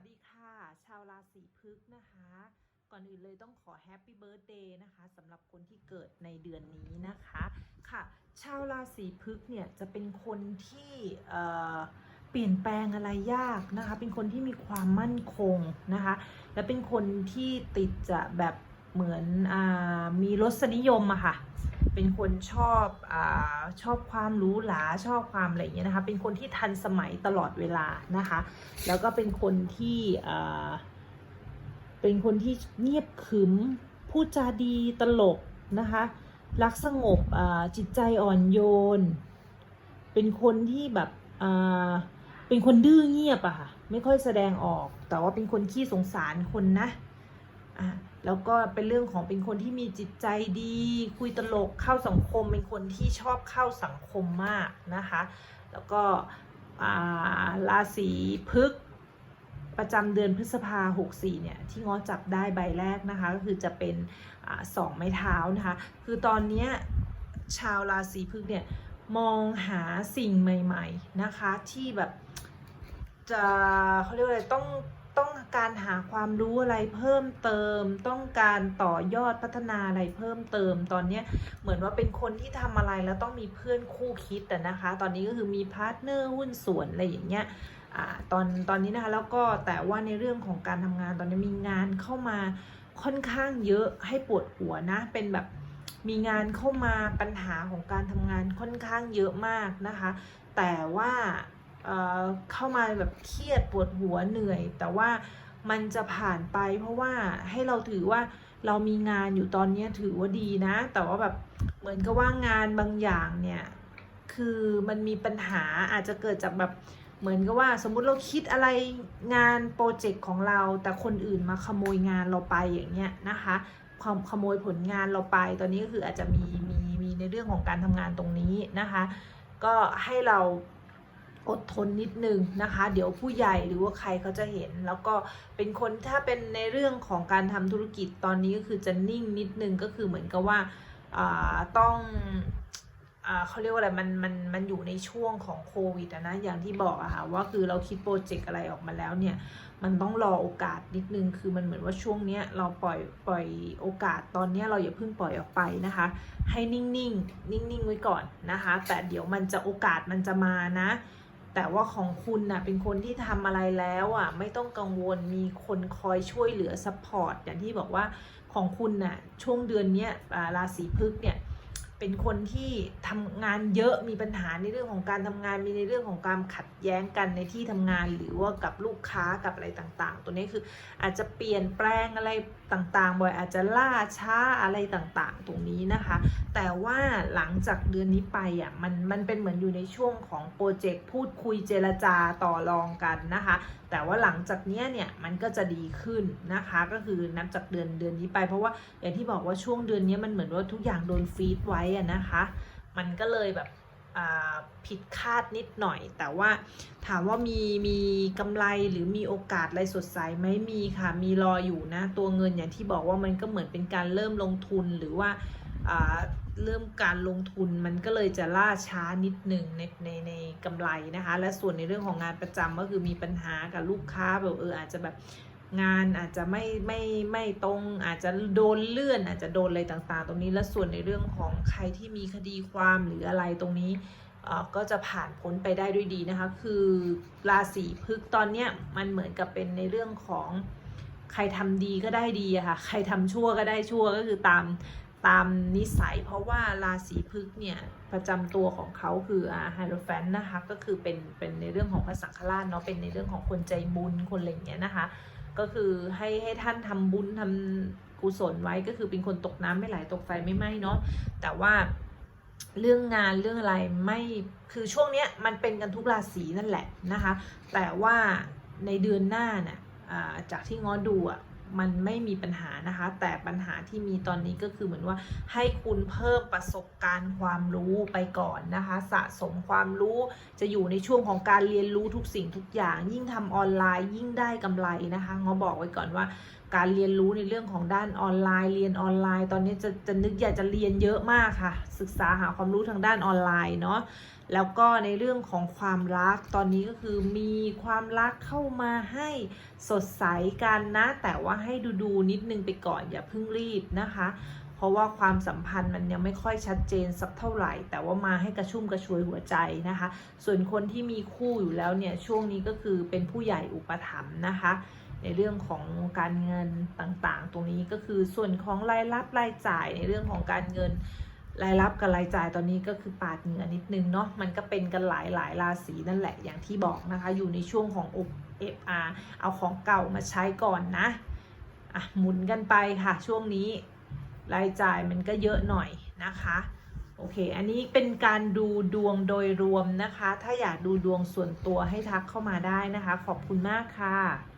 วัสดีค่ะ ชาวราศีพฤกษ์นะคะ ก่อนอื่นเลยต้องขอแฮปปี้เบิร์ดเดย์นะคะสำหรับคนที่เกิดในเดือนนี้นะคะค่ะ ชาวราศีพฤกษ์เนี่ยจะเป็นคนที่เปลี่ยนแปลงอะไรยากนะคะ เป็นคนที่มีความมั่นคงนะคะ และเป็นคนที่ติดจะแบบเหมือนอมีรสนิยมอะค่ะ เป็นคนชอบอาชอบความหรู้หลาชอบความอะไรอย่างเงี้ยนะคะเป็นคนที่ทันสมัยตลอดเวลานะคะ แล้วก็เป็นคนที่อ่าเป็นคนที่เงียบขรึมพูดจาดีตลกนะคะรักสงบอ่าจิตใจอ่อนโยน เป็นคนที่แบบอ่าเป็นคนดื้อเงียบอะค่ะไม่ค่อยแสดงออก แต่ว่าเป็นคนขี้สงสารคนนะ อะแล้วก็เป็นเรื่องของเป็นคนที่มีจิตใจดี คุยตลกเข้าสังคม เป็นคนที่ชอบเข้าสังคมมากนะคะ แล้วก็ราศีพฤกษ์ประจำเดือนพฤษภาหกสี่เนี่ยที่ง้อจับได้ใบแรกนะคะ ก็คือจะเป็นอสองไม้เท้านะคะ คือตอนนี้ชาวราศีพฤกษ์เนี่ยมองหาสิ่งใหม่ ๆนะคะที่แบบจะเขาเรียกว่าอะไรต้อง การหาความรู้อะไรเพิ่มเติม ต้องการต่อยอดพัฒนาอะไรเพิ่มเติม ตอนเนี้เหมือนว่าเป็นคนที่ทำอะไรแล้วต้องมีเพื่อนคู่คิดแต่นะคะ ตอนนี้ก็คือมีพาร์ทเนอร์หุ้นส่วนอะไรอย่างเงี้ยอตอนตอนนี้นะคะแล้วก็แต่ว่าในเรื่องของการทำงานตอนนี้มีงานเข้ามาค่อนข้างเยอะให้ปวดหัวนะ เป็นแบบมีงานเข้ามาปัญหาของการทำงานค่อนข้างเยอะมากนะคะ แต่ว่า เเข้ามาแบบเครียดปวดหัวเหนื่อย แต่ว่ามันจะผ่านไป เพราะว่าให้เราถือว่าเรามีงานอยู่ตอนนี้ถือว่าดีนะ แต่ว่าแบบเหมือนกับว่างานบางอย่างเนี่ยคือมันมีปัญหาอาจจะเกิดจากแบบเหมือนกับว่าสมมุติเราคิดอะไรงานโปรเจกต์ของเรา แต่คนอื่นมาขโมยงานเราไปอย่างเงี้ยนะคะความขโมยผลงานเราไป ตอนนี้ก็คืออาจจะมีมีมีในเรื่องของการทำงานตรงนี้นะคะ ก็ให้เรา อดทนนิดนึงนะคะ เดี๋ยวผู้ใหญ่หรือว่าใครเขาจะเห็น แล้วก็เป็นคนถ้าเป็นในเรื่องของการทำธุรกิจตอนนี้ก็คือจะนิ่งนิดนึงก็คือเหมือนกับว่าต้องอเขาเรียกว่าอะไรมันมันมันอยู่ในช่วงของโควิดนะอย่างที่บอกอะค่ะว่าคือเราคิดโปรเจกต์อะไรออกมาแล้วเนี่ย มันต้องรอโอกาสนิดนึง คือมันเหมือนว่าช่วงเนี้ยเราปล่อยปล่อยโอกาสตอนเนี้ยเราอย่าเพิ่งปล่อยออกไปนะคะ ให้นิ่งๆ นิ่งๆ ไว้ก่อนนะคะ แต่เดี๋ยวมันจะโอกาสมันจะมานะ แต่ว่าของคุณน่ะเป็นคนที่ทำอะไรแล้วอะไม่ต้องกังวลมีคนคอยช่วยเหลือซัพพอร์ตอย่างที่บอกว่าของคุณน่ะช่วงเดือนเนี้ยราศีพฤกษ์เนี่ย เป็นคนที่ทำงานเยอะมีปัญหาในเรื่องของการทำงานมีในเรื่องของการขัดแย้งกันในที่ทำงาน หรือว่ากับลูกค้ากับอะไรต่าง ๆ ตัวนี้คืออาจจะเปลี่ยนแปลงอะไรต่างๆ บ่อยอาจจะล่าช้าอะไรต่างๆ ตรงนี้นะคะ แต่ว่าหลังจากเดือนนี้ไปอะมันมันเป็นเหมือนอยู่ในช่วงของโปรเจกต์พูดคุยเจรจาต่อรองกันนะคะ แต่ว่าหลังจากนี้เนี่ยมันก็จะดีขึ้นนะคะก็คือนับจากเดือนเดือนนี้ไป เพราะว่าอย่างที่บอกว่าช่วงเดือนนี้มันเหมือนว่าทุกอย่างโดนฟีดไว้อะนะคะ มันก็เลยแบบผิดคาดนิดหน่อย แต่ว่าถามว่ามีมีกำไรหรือมีโอกาสอะไรสดใสไหมมีค่ะ มีรออยู่นะ ตัวเงินอย่างที่บอกว่ามันก็เหมือนเป็นการเริ่มลงทุนหรือว่า เริ่มการลงทุนมันก็เลยจะล่าช้านิดหนึ่งในในในกำไรนะคะ และส่วนในเรื่องของงานประจำก็คือมีปัญหากับลูกค้าแบบเอออาจจะแบบงานอาจจะไม่ไม่ไม่ตรงอาจจะโดนเลื่อน อาจจะโดนอะไรต่างๆ ตรงนี้และส่วนในเรื่องของใครที่มีคดีความหรืออะไรตรงนี้เอ่อก็จะผ่านพ้นไปได้ด้วยดีนะคะ คือราศีพฤกษ์ตอนเนี้ยมันเหมือนกับเป็นในเรื่องของใครทำดีก็ได้ดีอะค่ะ ใครทำชั่วก็ได้ชั่วก็คือตาม ตามนิสัยเพราะว่าราศีพฤกษ์เนี่ย ประจำตัวของเขาคืออาไฮโรแฟนนะคะ ก็คือเป็นเป็นในเรื่องของพระสังฆราชเนาะเป็นในเรื่องของคนใจบุญคนอะไรอย่างเงี้ยนะคะ ก็คือให้ให้ท่านทำบุญทำกุศลไว้ก็คือเป็นคนตกน้ำไม่ไหลตกไฟไม่ไหม้เนาะแต่ว่าเรื่องงานเรื่องอะไรไม่คือช่วงเนี้ยมันเป็นกันทุกราศีนั่นแหละนะคะ แต่ว่าในเดือนหน้าเน่ะอ่าจากที่ง้อดูอะ มันไม่มีปัญหานะคะ แต่ปัญหาที่มีตอนนี้ก็คือเหมือนว่าให้คุณเพิ่มประสบการณ์ความรู้ไปก่อนนะคะ สะสมความรู้จะอยู่ในช่วงของการเรียนรู้ทุกสิ่งทุกอย่าง ยิ่งทำออนไลน์ยิ่งได้กำไรนะคะง้อบอกไว้ก่อนว่า การเรียนรู้ในเรื่องของด้านออนไลน์ เรียนออนไลน์ ตอนนี้จะจะนึกอยากจะเรียนเยอะมากค่ะ ศึกษาหาความรู้ทางด้านออนไลน์เนาะแล้วก็ในเรื่องของความรักตอนนี้ก็คือมีความรักเข้ามาให้สดใสกันนะ แต่ว่าให้ดูดูนิดนึงไปก่อนอย่าเพิ่งรีบนะคะ เพราะว่าความสัมพันธ์มันยังไม่ค่อยชัดเจนสักเท่าไหร่ แต่ว่ามาให้กระชุ่มกระชวยหัวใจนะคะ ส่วนคนที่มีคู่อยู่แล้วเนี่ยช่วงนี้ก็คือเป็นผู้ใหญ่อุปถัมภ์นะคะ ในเรื่องของการเงินต่างๆ ตรงนี้ก็คือส่วนของรายรับรายจ่ายในเรื่องของการเงินรายรับกับรายจ่ายตอนนี้ก็คือปาดเหงื่อนิดนึงเนาะมันก็เป็นกันหลายหลายราศีนั่นแหละอย่างที่บอกนะคะ อยู่ในช่วงของ FR เอาของเก่ามาใช้ก่อนนะอะหมุนกันไปค่ะช่วงนี้รายจ่ายมันก็เยอะหน่อยนะคะโอเค อันนี้เป็นการดูดวงโดยรวมนะคะ ถ้าอยากดูดวงส่วนตัวให้ทักเข้ามาได้นะคะ ขอบคุณมากค่ะ